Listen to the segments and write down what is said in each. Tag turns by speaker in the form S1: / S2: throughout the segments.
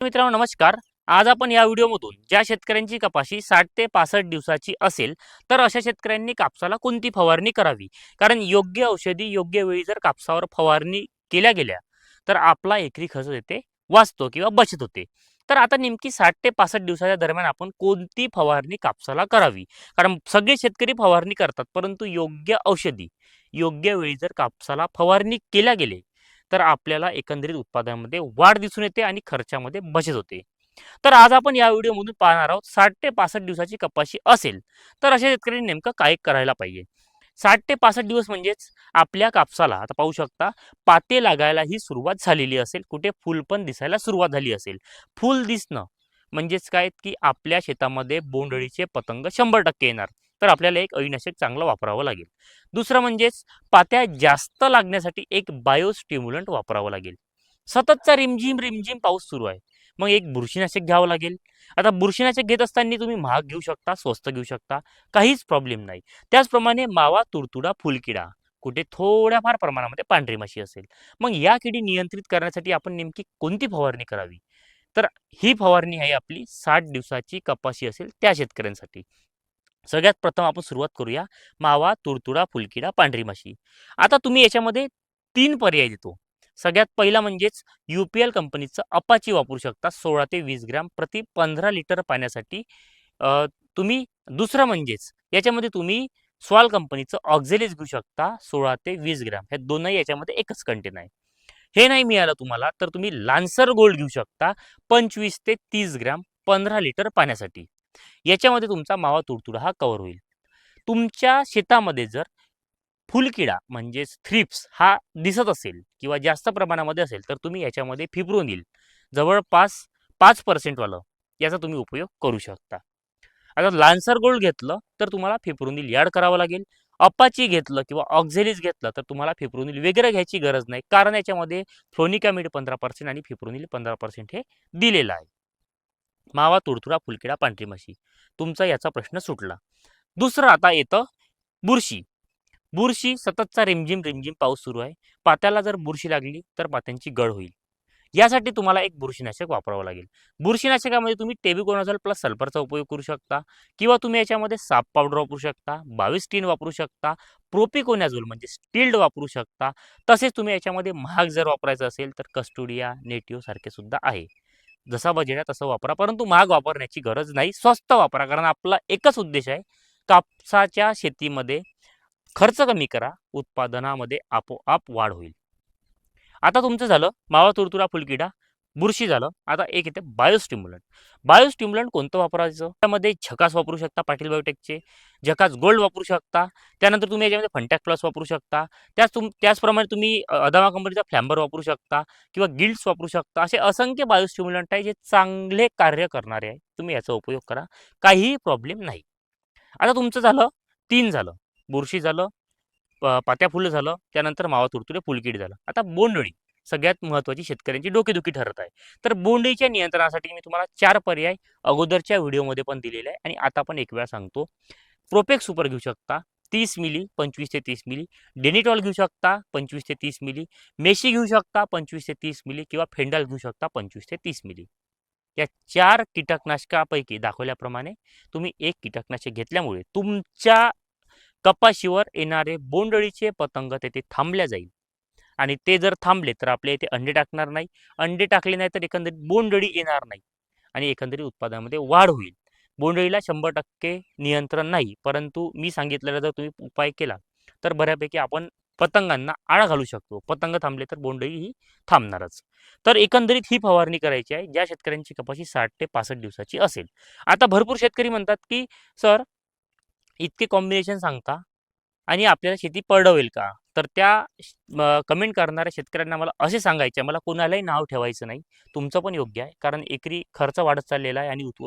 S1: मित्रांनो नमस्कार. आज आपण या व्हिडिओमधून ज्या शेतकऱ्यांची कपाशी साठ ते पासष्ट दिवसाची असेल तर अशा शेतकऱ्यांनी कापसाला कोणती फवारणी करावी? कारण योग्य औषधी योग्य वेळी जर कापसावर फवारणी केल्या गेल्या तर आपला एकरी खर्च येते वाचतो किंवा बचत होते. तर आता नेमकी साठ ते पासष्ट दिवसाच्या दरम्यान आपण कोणती फवारणी कापसाला करावी? कारण सगळे शेतकरी फवारणी करतात परंतु योग्य औषधी योग्य वेळी जर कापसाला फवारणी केल्या गेले तर आपल्याला एकंदरीत उत्पादनामध्ये वाढ दिसून येते आणि खर्चामध्ये बचत होते. तर आज आपण या व्हिडिओमधून पाहणार आहोत साठ ते पासष्ट दिवसाची कपाशी असेल तर अशा शेतकऱ्यांनी नेमकं काय करायला पाहिजे? साठ ते पासष्ट दिवस म्हणजेच आपल्या कापसाला आता पाहू शकता पाते लागायला ही सुरुवात झालेली असेल कुठे फुल पण दिसायला सुरुवात झाली असेल. फुल दिसणं म्हणजेच काय? की आपल्या शेतामध्ये बोंडअळीचे पतंग शंभर टक्के येणार. तर आपल्याला एक अळीनाशक चांगलं वापरावं लागेल. दुसरं म्हणजेच पात्या जास्त लागण्यासाठी एक बायोस्टिम्युलंट वापरावं लागेल. सततचा रिमझिम रिमझिम पाऊस सुरू आहे. मग एक बुरशीनाशक घ्यावं लागेल. आता बुरशीनाशक घेत असताना तुम्ही महाग घेऊ शकता स्वस्त घेऊ शकता काहीच प्रॉब्लेम नाही. त्याचप्रमाणे मावा तुडतुडा फुलकिडा कुठे थोड्याफार प्रमाणामध्ये पांढरी माशी असेल. मग या किडी नियंत्रित करण्यासाठी आपण नेमकी कोणती फवारणी करावी? तर ही फवारणी आहे आपली साठ दिवसाची कपाशी असेल त्या शेतकऱ्यांसाठी. सगळ्यात प्रथम आपण सुरुवात करूया मावा तुडतुडा फुलकिडा पांढरी माशी आता तुम्ही याच्यामध्ये तीन पर्याय देतो. सगळ्यात पहिला म्हणजेच यू पी एल कंपनीचं अपाची वापरू शकता सोळा ते वीस ग्रॅम प्रति पंधरा लिटर पाण्यासाठी. तुम्ही दुसरं म्हणजेच याच्यामध्ये तुम्ही स्वाल कंपनीचं ऑक्झेलिस घेऊ शकता सोळा ते वीस ग्रॅम. हे दोनही याच्यामध्ये एकच कंटेन आहे. हे नाही मिळालं तुम्हाला तर तुम्ही लान्सर गोल्ड घेऊ शकता पंचवीस ते तीस ग्रॅम पंधरा लिटर पाण्यासाठी. याच्यामध्ये तुमचा मावा तुडतुडा हा कव्हर होईल. तुमच्या शेतामध्ये जर फुलकिडा म्हणजेच थ्रिप्स हा दिसत असेल किंवा जास्त प्रमाणामध्ये असेल तर तुम्ही याच्यामध्ये फिब्रोनिल जवळपास पाच पर्सेंटवालं याचा तुम्ही उपयोग करू शकता. आता लान्सर गोल्ड घेतलं तर तुम्हाला फिब्रोनिल याड करावं लागेल. अपाची घेतलं किंवा ऑक्झेलिस घेतलं तर तुम्हाला फिब्रोनिल वगैरे घ्यायची गरज नाही. कारण याच्यामध्ये फ्लोनिकामिड पंधरा पर्सेंट आणि फिब्रोनिल पंधरा पर्सेंट हे दिलेलं आहे. मावा तुडतुडा फुलकिडा पांढरी माशी तुमचा याचा प्रश्न सुटला. दुसरं आता येतं बुरशी. बुरशी सततचा रिमझिम रिमझिम पाऊस सुरू आहे. पात्याला जर बुरशी लागली तर पात्यांची गळ होईल. यासाठी तुम्हाला एक बुरशीनाशक वापरावं लागेल. बुरशीनाशकामध्ये तुम्ही टेबिकोनाझॉल प्लस सल्फरचा उपयोग करू शकता किंवा तुम्ही याच्यामध्ये साप पावडर वापरू शकता बावीस टीन वापरू शकता प्रोपिकोनॅझोल म्हणजे स्टिल्ड वापरू शकता. तसेच तुम्ही याच्यामध्ये महाग जर वापरायचं असेल तर कस्टोडिया नेटिओ सारखे सुद्धा आहे. जसा बजेट आहे तसं वापरा. परंतु महाग वापरण्याची गरज नाही स्वस्त वापरा. कारण आपला एकच उद्देश आहे कापसाच्या शेतीमध्ये खर्च कमी करा उत्पादनामध्ये आपोआप वाढ होईल. आता तुमचं झालं मावा तुरतुरा फुलकिडा. बुरशी झालं. आता एक येते बायोस्टिम्युलंट बायोस्टिम्युलंट कोणतं वापरायचं? त्यामध्ये झकास वापरू शकता पाटील बायोटेकचे. झकास गोल्ड वापरू शकता. त्यानंतर तुम्ही याच्यामध्ये फंटॅक प्लस वापरू शकता. त्याच तुम त्याचप्रमाणे तुम्ही अदामा कंपनीचा फ्लॅम्बर वापरू शकता किंवा गिल्ड्स वापरू शकता. असे असंख्य बायोस्टिम्युलंट आहे जे चांगले कार्य करणारे आहे तुम्ही याचा उपयोग करा. काहीही प्रॉब्लेम नाही. आता तुमचं झालं तीन झालं. बुरशी झालं पात्या फुलं झालं. त्यानंतर मावा तुरतुरे फुलकीड झालं. आता बोंडळी सगळ्यात महत्त्वाची शेतकऱ्यांची डोकेदुखी ठरत आहे. तर बोंडळीच्या नियंत्रणासाठी मी तुम्हाला चार पर्याय अगोदरच्या व्हिडिओमध्ये पण दिलेले आहे आणि आता पण एक वेळा सांगतो. प्रोपेक सुपर घेऊ शकता तीस मिली पंचवीस ते तीस मिली. डेनिटॉल घेऊ शकता पंचवीस ते तीस मिली. मेशी घेऊ शकता पंचवीस ते तीस मिली किंवा फेंडाल घेऊ शकता पंचवीस ते तीस मिली. या चार कीटकनाशकापैकी दाखवल्याप्रमाणे तुम्ही एक कीटकनाशक घेतल्यामुळे तुमच्या कपाशीवर येणारे बोंडअळीचे पतंग तेथे थांबल्या जाईल. आणि ते जर थांबले तर आपल्या इथे अंडे टाकणार नाही. अंडे टाकले नाही तर एकंदरीत बोंडअळी येणार नाही आणि एकंदरीत उत्पादनामध्ये वाढ होईल. बोंडळीला शंभर टक्के नियंत्रण नाही परंतु मी सांगितलेला जर तुम्ही उपाय केला तर बऱ्यापैकी आपण पतंगांना आळा घालू शकतो. पतंग थांबले तर बोंडळी ही थांबणारच. तर एकंदरीत ही फवारणी करायची आहे ज्या शेतकऱ्यांची कपाशी साठ ते पासष्ट दिवसाची असेल. आता भरपूर शेतकरी म्हणतात की सर इतके कॉम्बिनेशन सांगता आणि आपल्याला शेती परडवेल का? तर त्या कमेंट करणाऱ्या शेतकऱ्यांना मला असे सांगायचे आहे, मला कोणालाही नाव ठेवायचं नाही. तुमचं पण योग्य आहे कारण एकरी खर्च वाढत चाललेला आहे आणि उत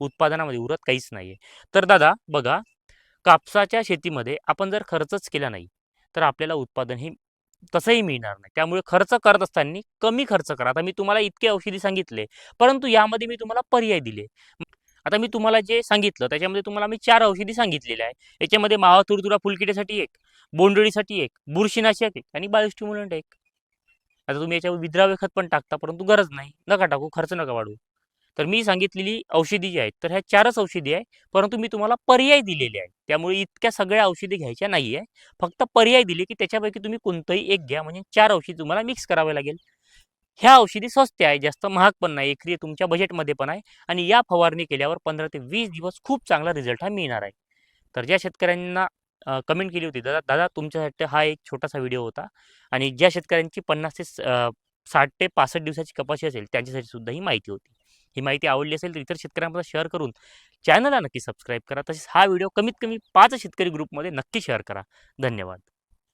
S1: उत्पादनामध्ये उरत काहीच नाही आहे तर दादा बघा कापसाच्या शेतीमध्ये आपण जर खर्चच केला नाही तर आपल्याला उत्पादन हे तसंही मिळणार नाही. त्यामुळे खर्च करत असताना कमी खर्च करा. आता मी तुम्हाला इतके औषधी सांगितले परंतु यामध्ये मी तुम्हाला पर्याय दिले. आता मी तुम्हाला जे सांगितलं त्याच्यामध्ये तुम्हाला मी चार औषधी सांगितलेल्या आहे याच्यामध्ये मावा तुरतुरा फुलकिट्यासाठी एक बोंडळीसाठी एक बुरशीनाशक एक आणि बायोस्टिम्युलंट एक. आता तुम्ही याच्यावर विद्राव्य खत पण टाकता परंतु गरज नाही. नका टाकू खर्च नका वाढवू. तर मी सांगितलेली औषधी जी आहेत तर ह्या चारच औषधी आहे परंतु मी तुम्हाला पर्याय दिलेले आहे त्यामुळे इतक्या सगळ्या औषधी घ्यायच्या नाही आहे फक्त पर्याय दिले की त्याच्यापैकी तुम्ही कोणतंही एक घ्या म्हणजे चार औषधी तुम्हाला मिक्स करावे लागेल. ह्या औषधी स्वस्त आहे जास्त महाग पण नाही एकरी तुमच्या बजेटमध्ये पण आहे आणि या फवारणी केल्यावर पंधरा ते वीस दिवस खूप चांगला रिझल्ट हा मिळणार आहे. तर ज्या शेतकऱ्यांना कमेंट केली होती दादा दादा तुमच्यासाठी हा एक छोटासा व्हिडिओ होता आणि ज्या शेतकऱ्यांची पन्नास ते स- साठ ते पासष्ट दिवसाची कपाशी असेल त्यांच्यासाठी सुद्धा ही माहिती होती. ही माहिती आवडली असेल तर इतर शेतकऱ्यांमध्ये शेअर करून चॅनलला नक्की सबस्क्राईब करा. तसेच हा व्हिडिओ कमीत कमी पाच शेतकरी ग्रुपमध्ये नक्की शेअर करा. धन्यवाद.